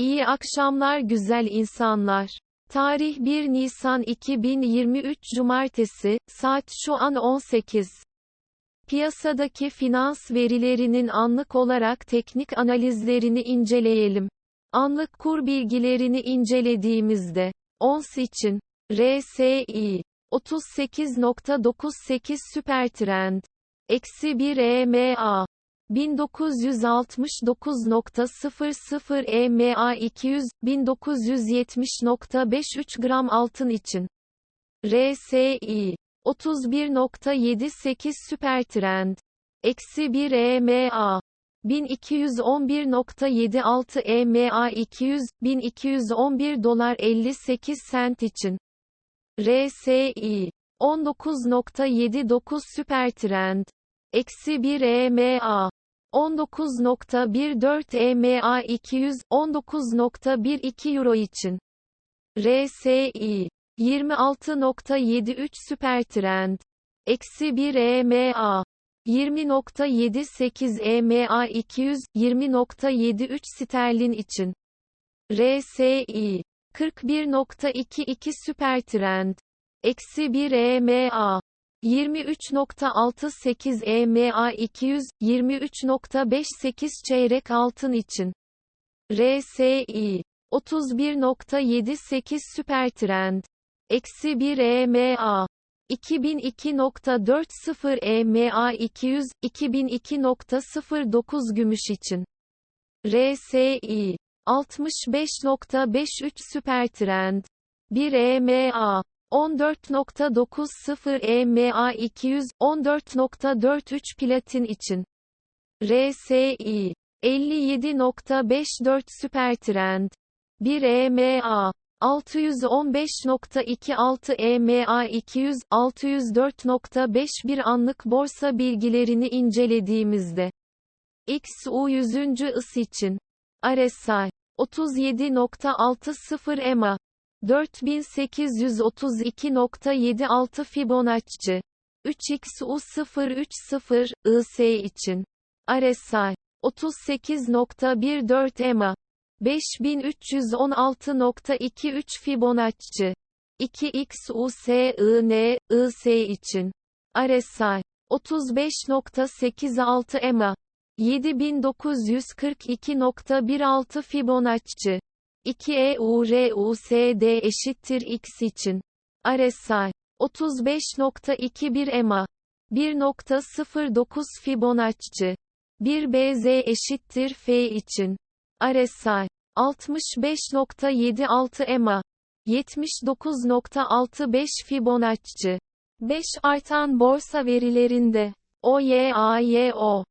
İyi akşamlar güzel insanlar. Tarih 1 Nisan 2023 Cumartesi, saat şu an 18. Piyasadaki finans verilerinin anlık olarak teknik analizlerini inceleyelim. Anlık kur bilgilerini incelediğimizde, ons için, RSI, 38.98 süpertrend, eksi 1 EMA, 1969.00 EMA 200, 1970.53 gram altın için. RSI 31.78 süpertrend. Eksi 1 EMA 1211.76 EMA 200, 1211 dolar 58 sent için. RSI 19.79 süpertrend. Eksi 1 EMA 19.14 EMA 200, 19.12 Euro için. RSI 26.73 süpertrend. Eksi 1 EMA 20.78 EMA 200, 20.73 sterlin için. RSI 41.22 süpertrend. Eksi 1 EMA 23.68 EMA 200, 23.58 çeyrek altın için. RSI 31.78 süpertrend. Eksi 1 EMA 2002.40 EMA 200, 2002.09 gümüş için. RSI 65.53 süpertrend. 1 EMA 14.90 EMA 200, 14.43 platin için. RSI 57.54 süpertrend. 1 EMA 615.26 EMA 200, 604.51 anlık borsa bilgilerini incelediğimizde. XU 100. ıs için. RSI 37.60 EMA 4832.76 Fibonacci. 3XU030 IS için. RSI 38.14 EMA 5316.23 Fibonacci. 2XUSIN IS için. RSI 35.86 EMA 7942.16 Fibonacci 2 EURUSD eşittir X için. RSI 35.21 EMA 1.09 Fibonacci. 1 BZ eşittir F için. RSI 65.76 EMA 79.65 Fibonacci. 5 artan borsa verilerinde. OYAYO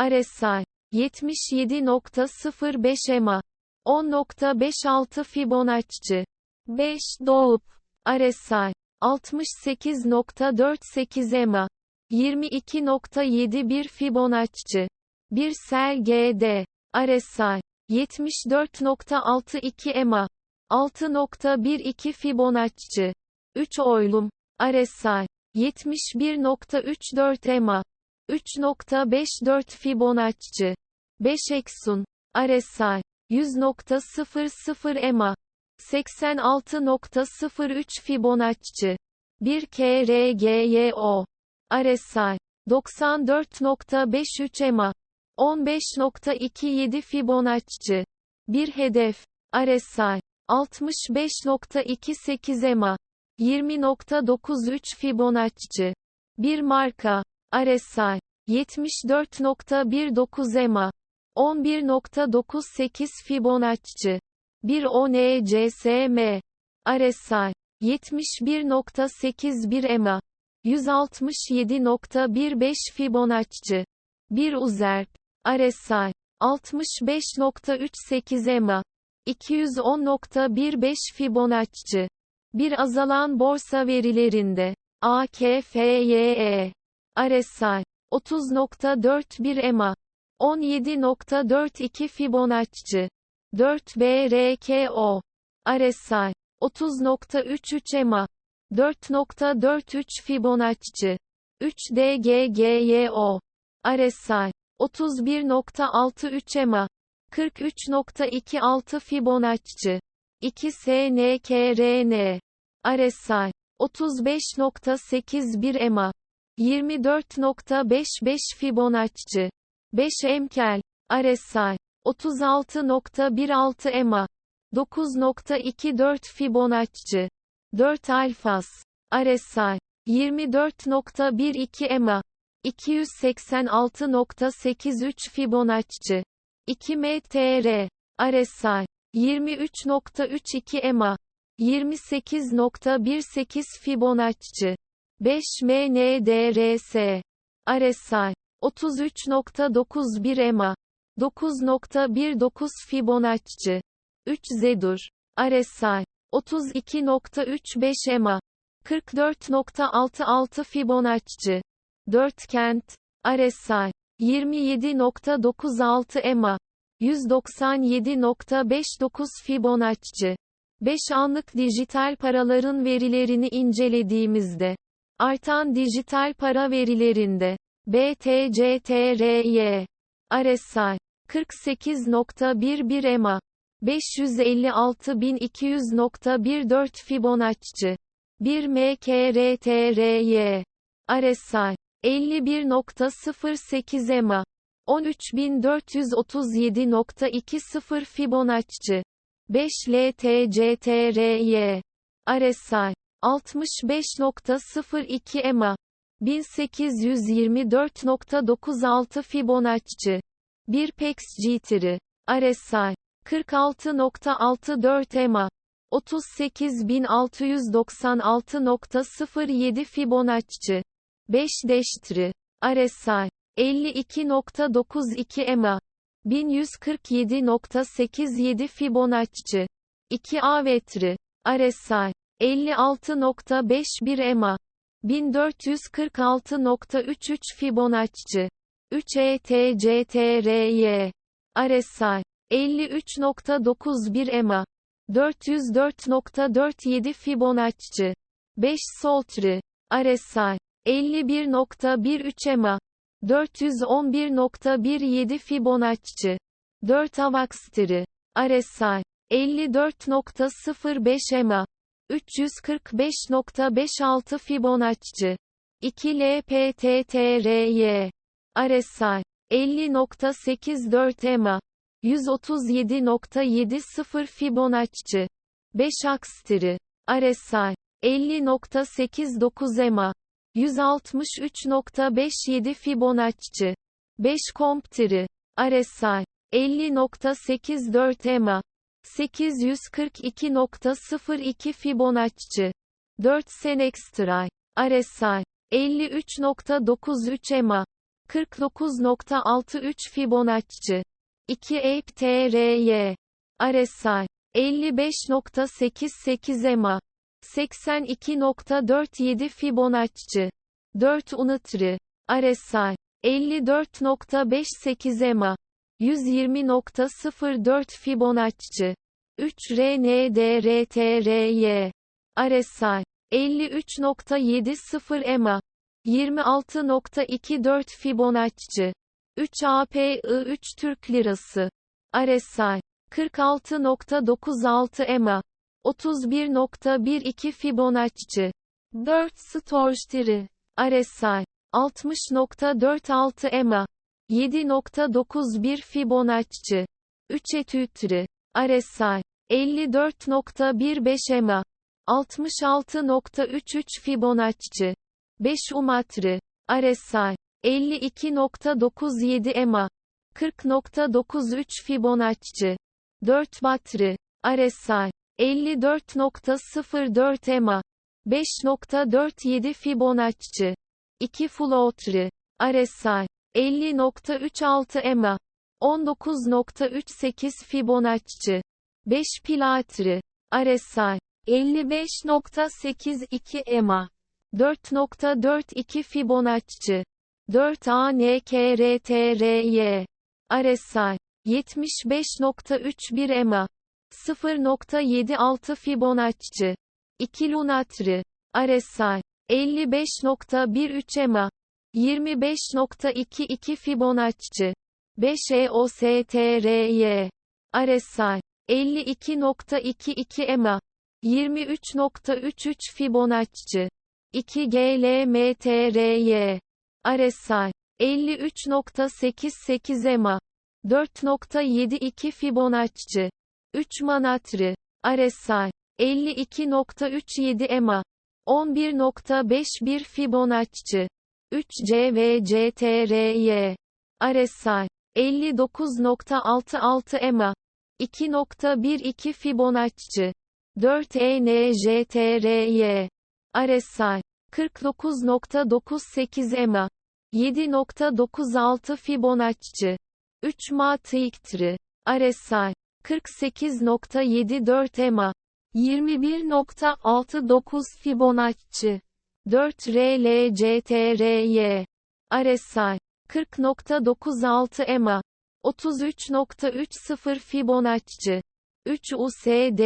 RSI 77.05 EMA 10.56 Fibonacci. 5 doğup RSI 68.48 EMA. 22.71 Fibonacci. 1 sel GD RSI 74.62 EMA. 6.12 Fibonacci. 3 oylum. RSI 71.34 EMA. 3.54 Fibonacci. 5 Eksun. RSI 100.00 EMA 86.03 Fibonacci 1 KRGYO RSI 94.53 EMA 15.27 Fibonacci 1 hedef RSI 65.28 EMA 20.93 Fibonacci 1 marka RSI 74.19 EMA 11.98 Fibonacci. 1 ONCSM RSI 71.81 EMA. 167.15 Fibonacci. 1 Uzerp. RSI 65.38 EMA. 210.15 Fibonacci. 1 azalan borsa verilerinde. AKFYE RSI 30.41 EMA 17.42 Fibonacci. 4 BRKO RSI 30.33 EMA. 4.43 Fibonacci. 3 DGGYO RSI 31.63 EMA. 43.26 Fibonacci. 2 SNKRN RSI 35.81 EMA. 24.55 Fibonacci 5 Emkel RSI 36.16 EMA 9.24 Fibonacci 4 Alfas RSI 24.12 EMA 286.83 Fibonacci 2 MTR RSI 23.32 EMA 28.18 Fibonacci 5 MNDRS RSI 33.91 EMA 9.19 Fibonacci 3 Zedur RSI 32.35 EMA 44.66 Fibonacci 4 Kent RSI 27.96 EMA 197.59 Fibonacci. 5 anlık dijital paraların verilerini incelediğimizde artan dijital para verilerinde BTC-TRY RSI 48.11 EMA 556.200.14 Fibonacci. 1 MKRTRY RSI 51.08 EMA 13437.20 Fibonacci. 5 LTCTRY RSI 65.02 EMA 1824.96 Fibonacci. 1 PEX GTRI RSI 46.64 EMA 38696.07 Fibonacci. 5 Deştri RSI 52.92 EMA 1147.87 Fibonacci. 2 Avetri RSI 56.51 EMA 1446.33 Fibonacci. 3 ETCTRY RSI 53.91 EMA 404.47 Fibonacci. 5 Soltri RSI 51.13 EMA 411.17 Fibonacci. 4 Avaxtri RSI 54.05 EMA 345.56 Fibonacci. 2 LPTTRY RSI 50.84 EMA. 137.70 Fibonacci. 5 Akstri RSI 50.89 EMA. 163.57 Fibonacci. 5 Comptri RSI 50.84 EMA 842.02 Fibonacci. 4 Senextray RSI 53.93 EMA 49.63 Fibonacci. 2 Ape TRY RSI 55.88 EMA 82.47 Fibonacci. 4 Unitri. RSI 54.58 EMA 120.04 Fibonacci. 3 RNDRTRY RSI 53.70 EMA 26.24 Fibonacci. 3 API 3 Türk Lirası. RSI 46.96 EMA 31.12 Fibonacci. 4 Storchtiri RSI 60.46 EMA 7.91 Fibonacci. 3 Etütri RSI 54.15 EMA. 66.33 Fibonacci. 5 Umatri RSI 52.97 EMA. 40.93 Fibonacci. 4 Batri RSI 54.04 EMA. 5.47 Fibonacci. 2 Floatri RSI 50.36 EMA 19.38 Fibonacci 5 Pilatri RSI 55.82 EMA 4.42 Fibonacci 4 ANKRTRY RSI 75.31 EMA 0.76 Fibonacci 2 Lunatri RSI 55.13 EMA 25.22 Fibonacci 5 EOSTRY. RSI. 52.22 EMA. 23.33 Fibonacci. 2 GLMTRY. RSI. 53.88 EMA. 4.72 Fibonacci. 3 Manatri. RSI. 52.37 EMA. 11.51 Fibonacci. 3 CVCTRY. RSI. 59.66 EMA. 2.12 Fibonacci. 4 ENJTRY. RSI. 49.98 EMA. 7.96 Fibonacci. 3 Matrix'tri. RSI. 48.74 EMA. 21.69 Fibonacci. 4 RLCTRY. RSI. 40.96 EMA. 33.30 Fibonacci. 3 USDTTRY.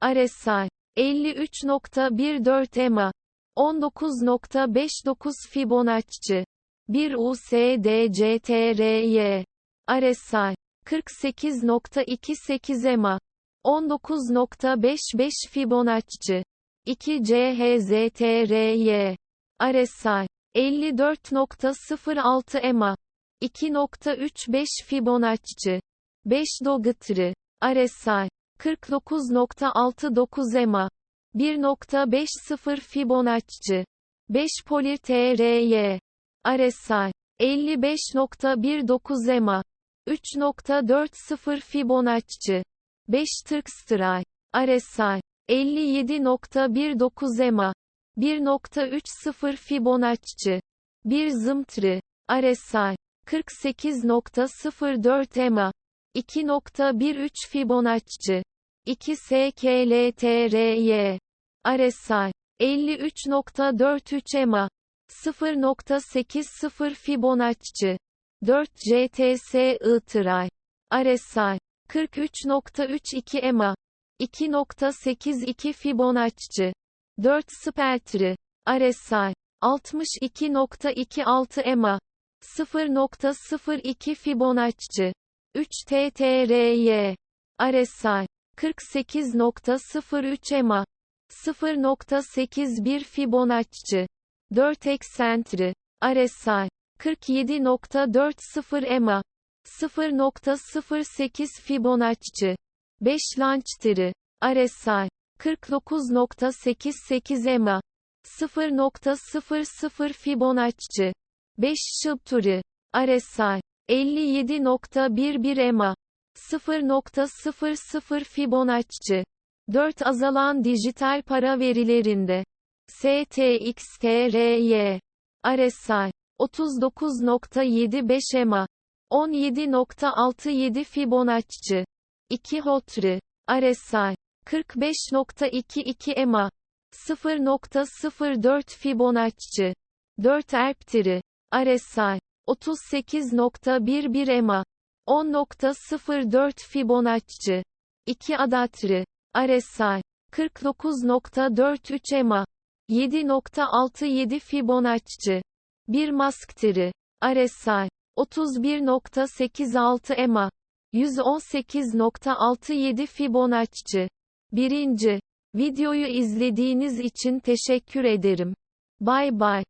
RSI. 53.14 EMA. 19.59 Fibonacci. 1 USDCTRY. RSI. 48.28 EMA. 19.55 Fibonacci. 2 CHZTRY. RSI. 54.06 EMA. 2.35 Fibonacci. 5 Dogıtri. RSI. 49.69 EMA. 1.50 Fibonacci. 5 Polir TRY. RSI. 55.19 EMA. 3.40 Fibonacci. 5 Turkstray. RSI. 57.19 EMA. 1.30 Fibonacci. 1 Zımtri. RSI. 48.04 EMA. 2.13 Fibonacci. 2 SKLTRY. RSI. 53.43 EMA. 0.80 Fibonacci. 4 JTSI Tray. RSI. 43.32 EMA. 2.82 Fibonacci. 4 Speltri. RSI. 62.26 EMA. 0.02 Fibonacci. 3 TTRY. RSI. 48.03 EMA. 0.81 Fibonacci. 4 eksentri. RSI. 47.40 EMA. 0.08 Fibonacci. 5 Lançteri. RSI. 49.88 EMA. 0.00 Fibonacci. 5 Şılturi. RSI. 57.11 EMA. 0.00 Fibonacci. 4 azalan dijital para verilerinde. STXTRY. RSI. 39.75 EMA. 17.67 Fibonacci. 2 Hotri. RSI. 45.22 EMA. 0.04 Fibonacci. 4 Erptiri. RSI. 38.11 EMA. 10.04 Fibonacci. 2 Adatri. RSI. 49.43 EMA. 7.67 Fibonacci. 1 Masktiri. RSI. 31.86 EMA. 118.67 Fibonacci. 1. Videoyu izlediğiniz için teşekkür ederim. Bay bay.